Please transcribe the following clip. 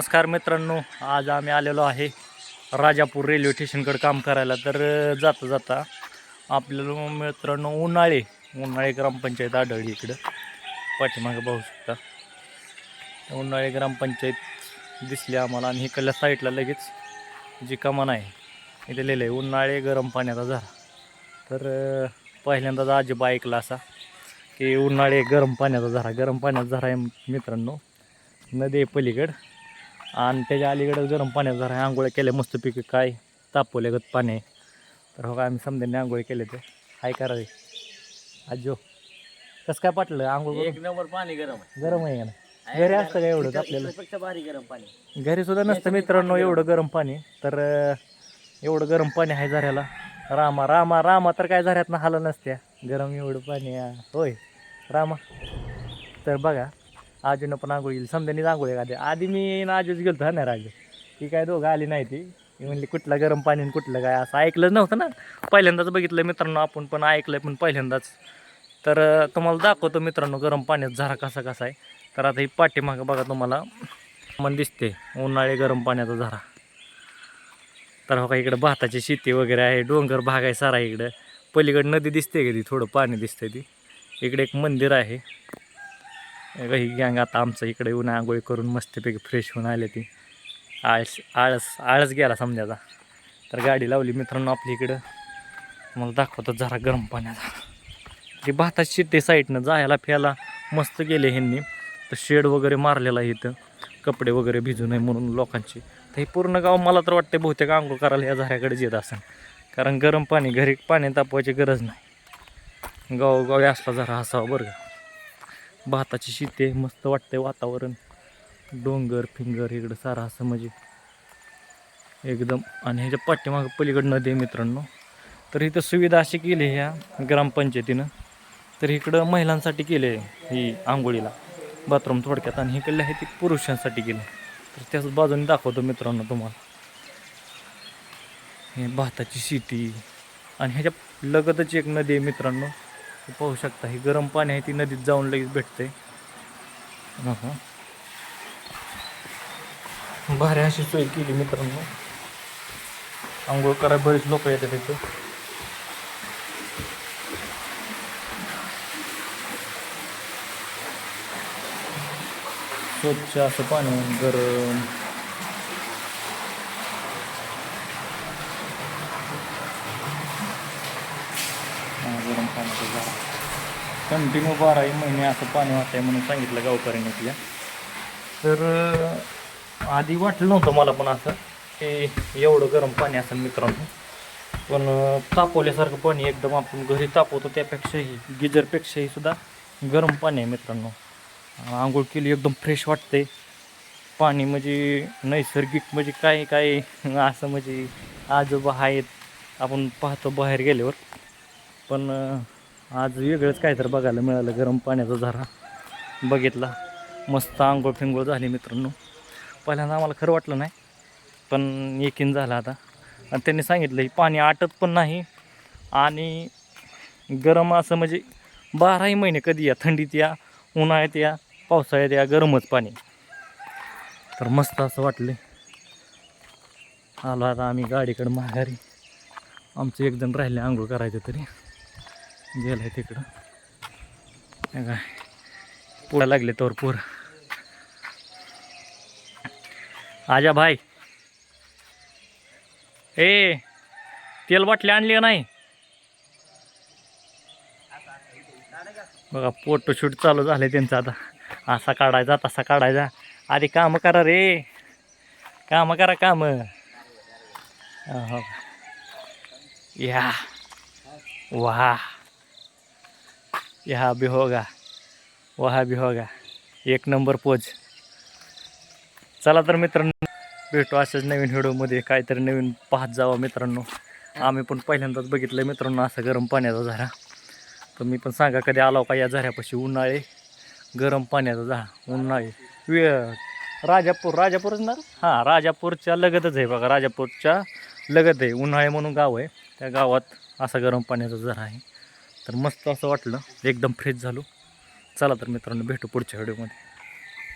नमस्कार मित्रांनो आज आम्ही आलेलो आहे राजापूर रेल्वे स्टेशनकडे काम करायला. तर जाता जाता आपल्याला मित्रांनो उन्हाळे उन्हाळे ग्रामपंचायत आढळली इकडं. पाठीमागे पाहू शकता. उन्हाळे ग्रामपंचायत दिसली आम्हाला आणि इकडल्या साईडला लगेच जी कमान आहे इथे लिहिलं आहे उन्हाळे गरम पाण्याचा झरा तर पहिल्यांदाच आजोबा ऐकला असा की उन्हाळे गरम पाण्याचा झरा गरम पाण्याचा झरा आहे मित्रांनो नदी आहे पलीकडं. आणि त्याच्या अलीकडं गरम पाण्याचा झरा आहे आंघोळ्या केल्या मस्तपैकी काय तापवल्यागत पाणी. आहे तर हो का आम्ही समजाने आंघोळी केले ते. हाय करा रे. आजो. कसं काय पाटलं? आंघोळ? एक नंबर पाणी गरम आहे. गरम आहे का नाही? घरी असतं का एवढंच आपल्याला? पेक्षा भारी गरम पाणी. घरी सुद्धा नसतं मित्रांनो एवढं गरम पाणी. तर अं, एवढं गरम पाणी आहे झऱ्याला. रामा रामा रामा तर काय झऱ्यातनं हालं नसत्या. गरम एवढं पाणी आहे. होय रामा. तर बघा आजूनं पण आंघोळ गेली समजाने आंघोळ आधी आधी मी ना आजूच गेलो होतो ना राजू ती काय दोघं आली नाही ती. मी म्हणली कुठलं गरम पाणी आणि कुठलं काय? असं ऐकलं नव्हतं ना. पहिल्यांदाच बघितलं मित्रांनो आपण पण ऐकलं पण पहिल्यांदाच. तर तुम्हाला दाखवतो मित्रांनो गरम पाण्यात झरा कसा कसा आहे. तर आता ही पाठीमागं बघा तुम्हाला. मन दिसते उन्हाळी गरम पाण्याचा झरा. तर हो का इकडं भाताची शेती वगैरे आहे डोंगर भाग आहे सारा इकडं. पलीकडं नदी दिसते का ती? थोडं पाणी दिसतंय ती. इकडे एक मंदिर आहे. ही गँग आता आमचं इकडे येऊन आंघोळी करून मस्तपैकी फ्रेश होऊन आले ती. आळस आळस आळस गेला समजायचा तर गाडी लावली मित्रांनो आपली इकडं. मला दाखवतो जरा गरम पाण्याचा ती भाताची शिते साईडनं जायला फिरायला मस्त गेले ह्यांनी. तर शेड वगैरे मारलेला आहे इथं. कपडे वगैरे भिजू नये म्हणून लोकांची. तर हे पूर्ण गाव मला तर वाटते बहुतेक आंघोळ करायला या झऱ्याकडेच येत असेल कारण गरम पाणी घरी पाणी तापवायची गरज नाही. गावोगावी असला जरा असावा बरं का. भाताची शेती आहे मस्त वाटतंय वातावरण. डोंगर फिंगर इकडं सारा असं म्हणजे एकदम. आणि ह्याच्या पाठीमागं पलीकडनं नदी आहे मित्रांनो. तर इथं सुविधा अशी केली आहे ह्या ग्रामपंचायतीनं. तर इकडं महिलांसाठी केले ही आंघोळीला बाथरूम थोडक्यात. आणि इकडलं आहे ती पुरुषांसाठी केलं. तर त्याच बाजूने दाखवतो मित्रांनो तुम्हाला. हे भाताची शेती. आणि ह्याच्या लगतच एक नदी आहे मित्रांनो. पाहू शकता हे गरम पाणी आहे ती नदीत जाऊन लगेच भेटते. भारी अशी सोय केली मित्रांनो. आंघोळ करायला बरेच लोक येतात तिथं स्वच्छ असं पाणी गरम हा, गरम कंटिन्यू बाराही महिने असं पाणी वाहतंय म्हणून सांगितलं गावकऱ्यांनी आपल्या तर आधी वाटलं नव्हतं मला पण असं की एवढं गरम पाणी असेल मित्रांनो. पण तापवल्यासारखं पाणी एकदम आपण घरी तापवतो त्यापेक्षाही गिजरपेक्षाही सुद्धा गरम पाणी आहे मित्रांनो. आंघोळ केली एकदम फ्रेश वाटते पाणी म्हणजे नैसर्गिक म्हणजे काय काय असं म्हणजे आजोबा आहेत आपण पाहतो बाहेर गेल्यावर. पण आज वेगळंच काय तर बघायला मिळालं गरम पाण्याचा झरा बघितला. मस्त आंघोळ फिंगोळ झाली मित्रांनो. पहिल्यांदा आम्हाला खरं वाटलं नाही पण एकीन झालं आता. आणि त्यांनी सांगितलं ही पाणी आटत पण नाही आणि गरम असं म्हणजे बाराही महिने कधी या थंडीत या उन्हाळ्यात या पावसाळ्यात या गरमच पाणी. तर मस्त असं वाटले. आलो आता आम्ही गाडीकडं माघारी. आमचं एक जण राहिले आंघोळ करायचं तरी. गेलं आहे तिकडं काय? पुढं लागले तोर पूर. आजा भाई. ए तेल बाटली आणली का नाही? बघा फोटोशूट चालू झाले त्यांचं आता. असा काढायचा तसा काढायचा. आधी कामं करा रे. कामं करा कामं. हो या. वा. ह्या भी होगा वहा भी होगा एक नंबर पोज. चला तर मित्रांनो भेटू अशाच नवीन व्हिडिओमध्ये काहीतरी नवीन पाहत जावा मित्रांनो. आम्ही पण पहिल्यांदाच बघितलं मित्रांनो असं गरम पाण्याचा झरा. तर मी पण सांगा कधी आलो का या झऱ्यापाशी उन्हाळे? गरम पाण्याचा झरा उन्हाळे. वे राजापूर राजापूरच ना? हां राजापूरच्या लगतच आहे बघा राजापूरच्या लगत आहे. उन्हाळे म्हणून गाव आहे. त्या गावात असा गरम पाण्याचा झरा आहे. तर मस्त असं वाटलं. एकदम फ्रेश झालो. चला तर मित्रांनो भेटू पुढच्या व्हिडिओमध्ये